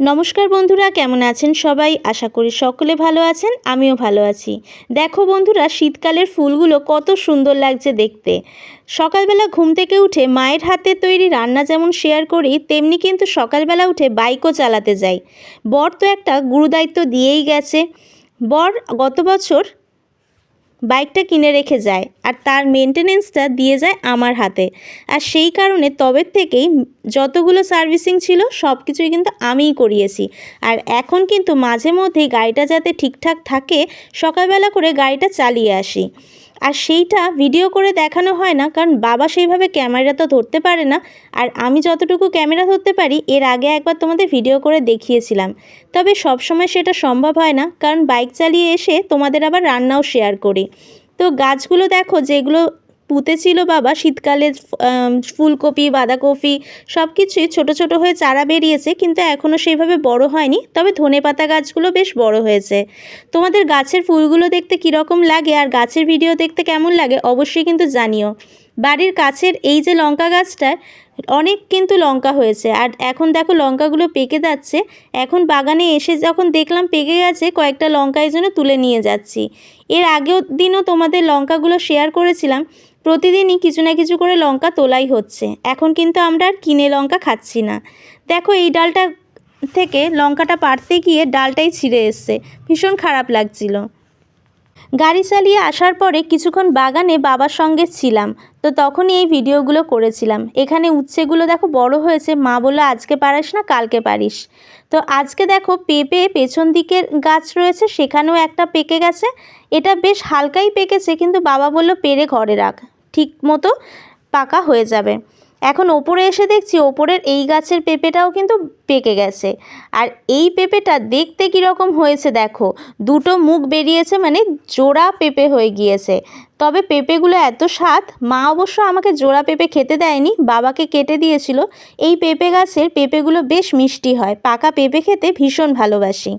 নমস্কার বন্ধুরা, কেমন আছেন সবাই? আশা করি সকলে ভালো আছেন, আমিও ভালো আছি। দেখো বন্ধুরা, শীতকালের ফুলগুলো কত সুন্দর লাগছে দেখতে। সকালবেলা ঘুম থেকে উঠে মায়ের হাতে তৈরি রান্না যেমন শেয়ার করি, তেমনি কিন্তু সকালবেলা উঠে বাইকও চালাতে যাই। বর তো একটা গুরুদায়িত্ব দিয়েই গেছে। বর গত বছর বাইকটা কিনে রেখে যায় আর তার মেনটেনেন্সটা দিয়ে যায় আমার হাতে। আর সেই কারণে তবে থেকেই যতগুলো সার্ভিসিং ছিল সব কিছুই কিন্তু আমিই করিয়েছি। আর এখন কিন্তু মাঝে মধ্যেই গাড়িটা যাতে ঠিকঠাক থাকে, সকালবেলা করে গাড়িটা চালিয়ে আসি। আর সেইটা ভিডিও করে দেখানো হয় না, কারণ বাবা সেইভাবে ক্যামেরা তো ধরতে পারে না। আর আমি যতটুকু ক্যামেরা ধরতে পারি, এর আগে একবার তোমাদের ভিডিও করে দেখিয়েছিলাম। তবে সবসময় সেটা সম্ভব হয় না, কারণ বাইক চালিয়ে এসে তোমাদের আবার রান্নাও শেয়ার করি। তো গাছগুলো দেখো, যেগুলো পুঁতেছিল বাবা, শীতকালে ফুলকপি, বাঁধাকপি সব কিছুই ছোটো ছোটো হয়ে চারা বেরিয়েছে কিন্তু এখনও সেইভাবে বড় হয়নি। তবে ধনে পাতা গাছগুলো বেশ বড় হয়েছে। তোমাদের গাছের ফুলগুলো দেখতে কীরকম লাগে আর গাছের ভিডিও দেখতে কেমন লাগে অবশ্যই কিন্তু জানিও। বাড়ির কাছের এই যে লঙ্কা গাছটায় অনেক কিন্তু লঙ্কা হয়েছে। আর এখন দেখো লঙ্কাগুলো পেকে যাচ্ছে। এখন বাগানে এসে যখন দেখলাম পেকে গেছে, কয়েকটা লঙ্কা এই জন্য তুলে নিয়ে যাচ্ছি। এর আগেও দিনও তোমাদের লঙ্কাগুলো শেয়ার করেছিলাম। প্রতিদিনই কিছু না কিছু করে লঙ্কা তোলাই হচ্ছে। এখন কিন্তু আমরা আর কিনে লঙ্কা খাচ্ছি না। দেখো এই ডালটা থেকে লঙ্কাটা পাড়তে গিয়ে ডালটাই ছিঁড়ে এসছে। ভীষণ খারাপ লাগছিল। গাড়ি চালিয়ে আসার পরে কিছুক্ষণ বাগানে বাবার সঙ্গে ছিলাম। তো তখনই এই ভিডিওগুলো করেছিলাম। এখানে উচ্ছেগুলো দেখো বড় হয়েছে। মা বলল, আজকে পারিস না, কালকে পারিস। তো আজকে দেখো পেঁপে পেছন দিকের গাছ রয়েছে, সেখানেও একটা পেকে গেছে। এটা বেশ হালকাই পেকেছে, কিন্তু বাবা বলল, পেরে ঘরে রাখ। ঠিক মতো পাকা হয়ে যাবে। এখন ওপরে এসে দেখছি ওপরের এই গাছের পেঁপেটাও কিন্তু পেকে গেছে। আর এই পেঁপেটা দেখতে কীরকম হয়েছে দেখো, দুটো মুখ বেরিয়েছে মানে জোড়া পেঁপে হয়ে গিয়েছে। তবে পেঁপেগুলো এত স্বাদ, মা অবশ্য আমাকে জোড়া পেঁপে খেতে দেয়নি, বাবাকে কেটে দিয়েছিল। এই পেঁপে গাছের পেঁপেগুলো বেশ মিষ্টি হয়, পাকা পেঁপে খেতে ভীষণ ভালোবাসি।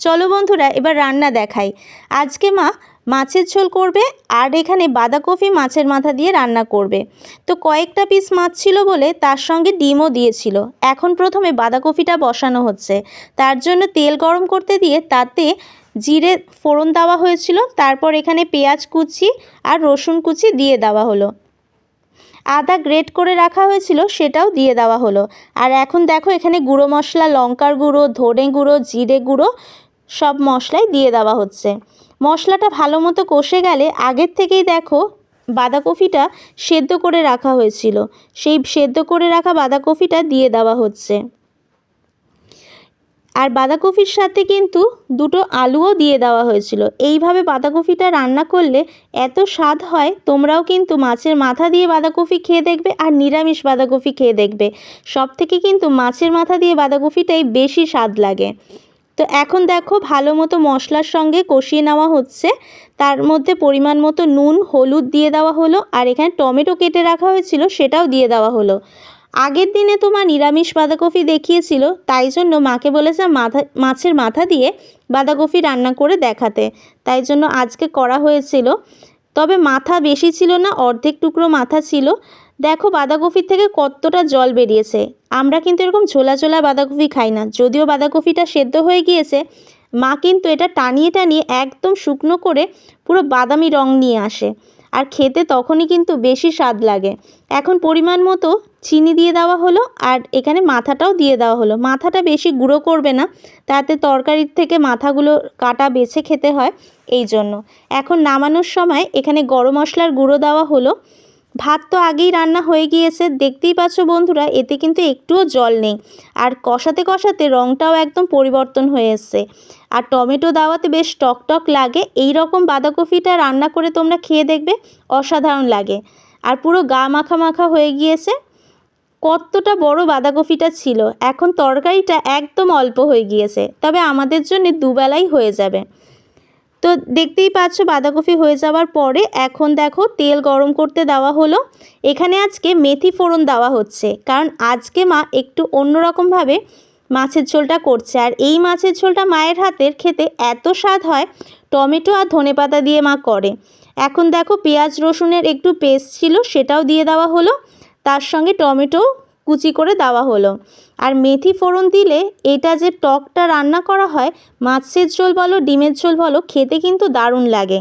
চলো বন্ধুরা, এবার রান্না দেখাই। আজকে মা মাছের ঝোল করবে আর এখানে বাঁধাকপি মাছের মাথা দিয়ে রান্না করবে। তো কয়েকটা পিস মাছ ছিল বলে তার সঙ্গে ডিমও দিয়েছিল। এখন প্রথমে বাঁধাকপিটা বসানো হচ্ছে। তার জন্য তেল গরম করতে দিয়ে তাতে জিরে ফোড়ন দেওয়া হয়েছিল। তারপর এখানে পেঁয়াজ কুচি আর রসুন কুচি দিয়ে দেওয়া হলো। আদা গ্রেট করে রাখা হয়েছিল, সেটাও দিয়ে দেওয়া হলো। আর এখন দেখো এখানে গুঁড়ো মশলা, লঙ্কার গুঁড়ো, ধনে গুঁড়ো, জিরে গুঁড়ো সব মশলাই দিয়ে দেওয়া হচ্ছে। মশলাটা ভালো মতো কষে গেলে আগের থেকেই দেখো বাঁধাকপিটা সেদ্ধ করে রাখা হয়েছিল। সেই সেদ্ধ করে রাখা বাঁধাকপিটা দিয়ে দেওয়া হচ্ছে। আর বাঁধাকপির সাথে কিন্তু দুটো আলুও দিয়ে দেওয়া হয়েছিল। এইভাবে বাঁধাকপিটা রান্না করলে এত স্বাদ হয়, তোমরাও কিন্তু মাছের মাথা দিয়ে বাঁধাকপি খেয়ে দেখবে আর নিরামিষ বাঁধাকপি খেয়ে দেখবে। সব থেকে কিন্তু মাছের মাথা দিয়ে বাঁধাকপিটাই বেশি স্বাদ লাগে। তো এখন দেখো ভালো মতো মশলার সঙ্গে কষিয়ে নেওয়া হচ্ছে। তার মধ্যে পরিমাণ মতো নুন, হলুদ দিয়ে দেওয়া হলো আর এখানে টমেটো কেটে রাখা হয়েছিল সেটাও দিয়ে দেওয়া হলো। আগের দিনে তো মা নিরামিষ বাঁধাকপি দেখিয়েছিল, তাই জন্য মাকে বলেছে মাথা, মাছের মাথা দিয়ে বাঁধাকপি রান্না করে দেখাতে। তাই জন্য আজকে করা হয়েছিল। তবে মাথা বেশি ছিল না, অর্ধেক টুকরো মাথা ছিল। দেখো বাঁধাকপির থেকে কতটা জল বেরিয়েছে। আমরা কিন্তু এরকম ঝোলা ঝোলা বাঁধাকপি খাই না। যদিও বাঁধাকপিটা সেদ্ধ হয়ে গিয়েছে, মা কিন্তু এটা টানিয়ে টানিয়ে একদম শুকনো করে পুরো বাদামি রং নিয়ে আসে। আর খেতে তখনই কিন্তু বেশি স্বাদ লাগে। এখন পরিমাণ মতো চিনি দিয়ে দেওয়া হলো আর এখানে মাথাটাও দিয়ে দেওয়া হলো। মাথাটা বেশি গুঁড়ো করবে না, তাতে তরকারির থেকে মাথাগুলো কাটা বেছে খেতে হয় এই জন্য। এখন নামানোর সময় এখানে গরম মশলার গুঁড়ো দেওয়া হলো। ভাত তো আগেই রান্না হয়ে গিয়েছে। দেখতেই পাচ্ছ বন্ধুরা, এতে কিন্তু একটুও জল নেই। আর কষাতে কষাতে রঙটাও একদম পরিবর্তন হয়ে আর টমেটো দাওয়াতে বেশ টক টক লাগে। এই রকম বাঁধাকপিটা রান্না করে তোমরা খেয়ে দেখবে, অসাধারণ লাগে। আর পুরো গা মাখা মাখা হয়ে গিয়েছে। কতটা বড় বাঁধাকপিটা ছিল। এখন তরকারিটা একদম অল্প হয়ে গিয়েছে। তবে আমাদের জন্য দুবেলাই হয়ে যাবে। তো দেখতেই পাচ্ছ বাঁধাকপি হয়ে যাওয়ার পরে এখন দেখো তেল গরম করতে দেওয়া হলো। এখানে আজকে মেথি ফোড়ন দেওয়া হচ্ছে। কারণ আজকে মা একটু অন্যরকমভাবে মাছের ঝোলটা করছে। আর এই মাছের ঝোলটা মায়ের হাতের খেতে এত স্বাদ হয়, টমেটো আর ধনেপাতা দিয়ে মা করে। এখন দেখো পেঁয়াজ রসুনের একটু পেস্ট ছিল, সেটাও দিয়ে দেওয়া হলো। তার সঙ্গে টমেটো কুচি করে দেওয়া হলো। আর মেথি ফোড়ন দিলে এটা যে টকটা রান্না করা হয়, মাছের ঝোল বলো, ডিমের ঝোল বলো, খেতে কিন্তু দারুণ লাগে।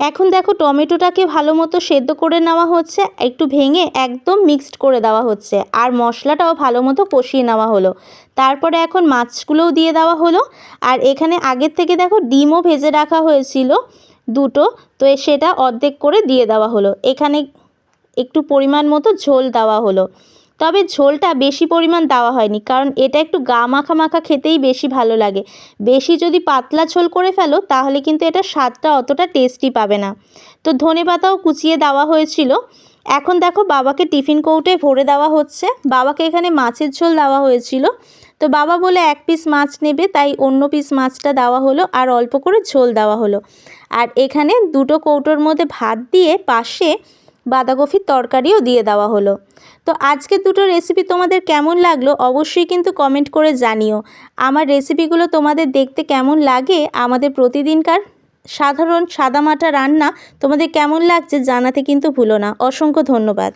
এখন দেখো টমেটোটাকে ভালো মতো সেদ্ধ করে নেওয়া হচ্ছে, একটু ভেঙে একদম মিক্সড করে দেওয়া হচ্ছে। আর মশলাটাও ভালো মতো কষিয়ে নেওয়া হলো। তারপরে এখন মাছগুলোও দিয়ে দেওয়া হলো। আর এখানে আগের থেকে দেখো ডিমও ভেজে রাখা হয়েছিল দুটো, তো সেটা অর্ধেক করে দিয়ে দেওয়া হলো। এখানে একটু পরিমাণ মতো ঝোল দেওয়া হলো। তবে ঝোলটা বেশি পরিমাণ দেওয়া হয়নি, কারণ এটা একটু গা মাখা মাখা খেতেই বেশি ভালো লাগে। বেশি যদি পাতলা ঝোল করে ফেলো, তাহলে কিন্তু এটা স্বাদটা অতটা টেস্টি পাবে না। তো ধনে পাতাও কুচিয়ে দেওয়া হয়েছিল। এখন দেখো বাবাকে টিফিন কৌটোয় ভরে দেওয়া হচ্ছে। বাবাকে এখানে মাছের ঝোল দেওয়া হয়েছিল। তো বাবা বলে এক পিস মাছ নেবে, তাই অন্য পিস মাছটা দেওয়া হলো আর অল্প করে ঝোল দেওয়া হলো। আর এখানে দুটো কৌটোর মধ্যে ভাত দিয়ে পাশে বাঁধাকপির তরকারিও দিয়ে দেওয়া হলো। তো আজকে দুটো রেসিপি তোমাদের কেমন লাগল অবশ্যই কিন্তু কমেন্ট করে জানিও। আমার রেসিপিগুলো তোমাদের দেখতে কেমন লাগে? আমাদের প্রতিদিনকার সাধারণ সাদামাটা রান্না তোমাদের কেমন লাগছে জানাতে কিন্তু ভুলো না। অসংখ্য ধন্যবাদ।